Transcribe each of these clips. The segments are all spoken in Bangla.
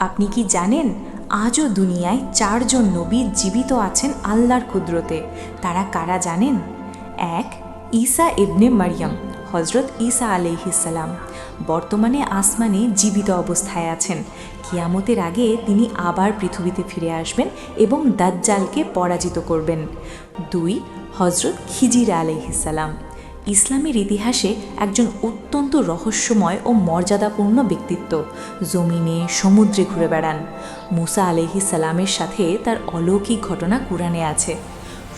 আপনি কি জানেন, আজও দুনিয়ায় চারজন নবী জীবিত আছেন আল্লাহর কুদরতে? তারা কারা জানেন? এক, ঈসা ইবনে মারিয়াম হজরত ঈসা আলাইহিসাল্লাম বর্তমানে আসমানে জীবিত অবস্থায় আছেন। কিয়ামতের আগে তিনি আবার পৃথিবীতে ফিরে আসবেন এবং দাজ্জালকে পরাজিত করবেন। দুই হজরত খিজির আলাইহিসাল্লাম ইসলামের ইতিহাসে একজন অত্যন্ত রহস্যময় ও মর্যাদাপূর্ণ ব্যক্তিত্ব। জমিনে সমুদ্রে ঘুরে বেড়ান। মুসা আলহি সালামের সাথে তার অলৌকিক ঘটনা কোরআনে আছে।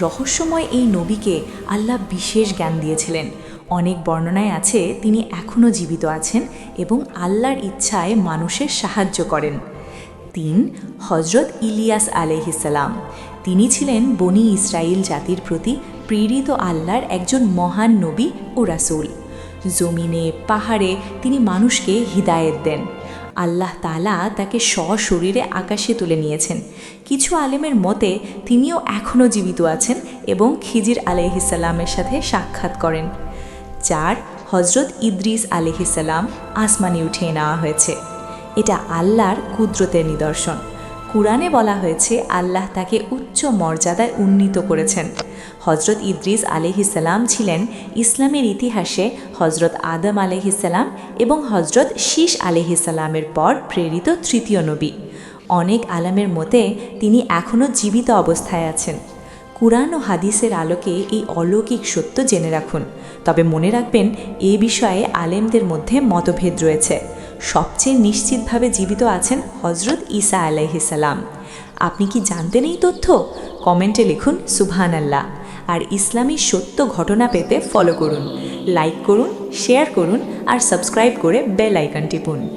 রহস্যময় এই নবীকে আল্লাহ বিশেষ জ্ঞান দিয়েছিলেন। অনেক বর্ণনায় আছে তিনি এখনও জীবিত আছেন এবং আল্লাহর ইচ্ছায় মানুষের সাহায্য করেন। তিন হজরত ইলিয়াস আলহিসাল্লাম তিনি ছিলেন বনি ইসরায়েল জাতির প্রতি প্রেরিত আল্লাহর একজন মহান নবী ও রাসূল। জমিনে, পাহাড়ে তিনি মানুষকে হিদায়েত দেন। আল্লাহ তালা তাকে সশরীরে আকাশে তুলে নিয়েছেন। কিছু আলেমের মতে, তিনিও এখনও জীবিত আছেন এবং খিজির আলহিসাল্লামের সাথে সাক্ষাৎ করেন। চার হজরত ইদ্রিস আলহিসাল্লাম আসমানে উঠিয়ে নেওয়া হয়েছে। এটা আল্লাহর কুদরতের নিদর্শন। কুরআনে বলা হয়েছে, আল্লাহ তাকে উচ্চ মর্যাদায় উন্নীত করেছেন। হজরত ইদ্রিস আলহিসাল্লাম ছিলেন ইসলামের ইতিহাসে হজরত আদম আলহিসাল্লাম এবং হজরত শীষ আলহিসাল্লামের পর প্রেরিত তৃতীয় নবী। অনেক আলামের মতে, তিনি এখনও জীবিত অবস্থায় আছেন। কুরআন ও হাদিসের আলোকে এই অলৌকিক সত্য জেনে রাখুন। তবে মনে রাখবেন, এ বিষয়ে আলেমদের মধ্যে মতভেদ রয়েছে। সবচেয়ে নিশ্চিতভাবে জীবিত আছেন হজরত ইসা আলাইহিসাল্লাম আপনি কি জানতেন এই তথ্য? কমেন্টে লিখুন সুবহান আল্লাহ আর ইসলামী সত্য ঘটনা পেতে ফলো করুন লাইক করুন শেয়ার করুন, আর সাবস্ক্রাইব করে বেল আইকন টিপুন।